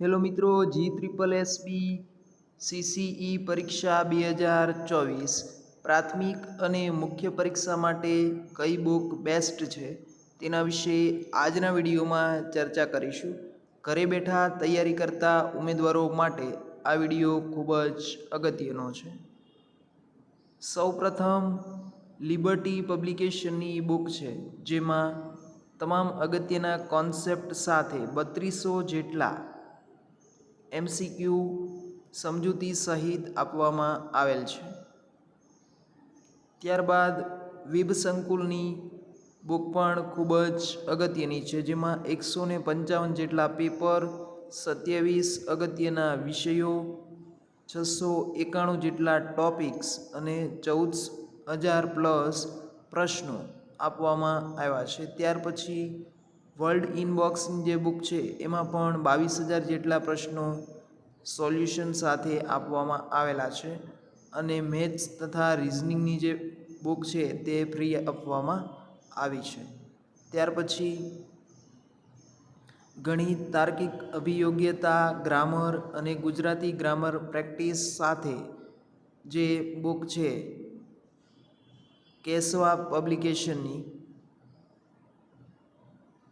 Hello મિત્રો જી triple SB CCE પરીક્ષા બે હજાર ચોવીસ. પ્રાથમિક અને મુખ્ય પરીક્ષા માટે કઈ બુક બેસ્ટ છે તેના વિશે આજના વિડીયોમાં ચર્ચા કરીશું. ઘરે બેઠા તૈયારી કરતા ઉમેદવારો માટે આ વીડિયો ખૂબ જ અગત્યનો છે. સૌપ્રથમ લિબર્ટી પબ્લિકેશનની બુક છે, જેમાં તમામ અગત્યના કોન્સેપ્ટ સાથે બત્રીસો જેટલા એમસીક્યુ સમજૂતી સહિત આપવામાં આવેલ છે. ત્યારબાદ વિબ સંકુલની બુક પણ ખૂબ જ અગત્યની છે, જેમાં એકસો ને પંચાવન જેટલા પેપર, સત્યાવીસ અગત્યના વિષયો, છસો એકાણું જેટલા ટોપિક્સ અને ચૌદ હજાર પ્લસ પ્રશ્નો આપવામાં આવ્યા છે. ત્યાર પછી વર્લ્ડ ઇનબોક્સની જે બુક છે, એમાં પણ બાવીસ હજાર જેટલા પ્રશ્નો સોલ્યુશન સાથે આપવામાં આવેલા છે અને મેથ્સ તથા રિઝનિંગની જે બુક છે, તે ફ્રી આપવામાં આવી છે. ત્યાર પછી ગણિત, તાર્કિક, અભિયોગ્યતા, ગ્રામર અને ગુજરાતી ગ્રામર પ્રેક્ટિસ સાથે જે બુક છે, કેશવા પબ્લિકેશનની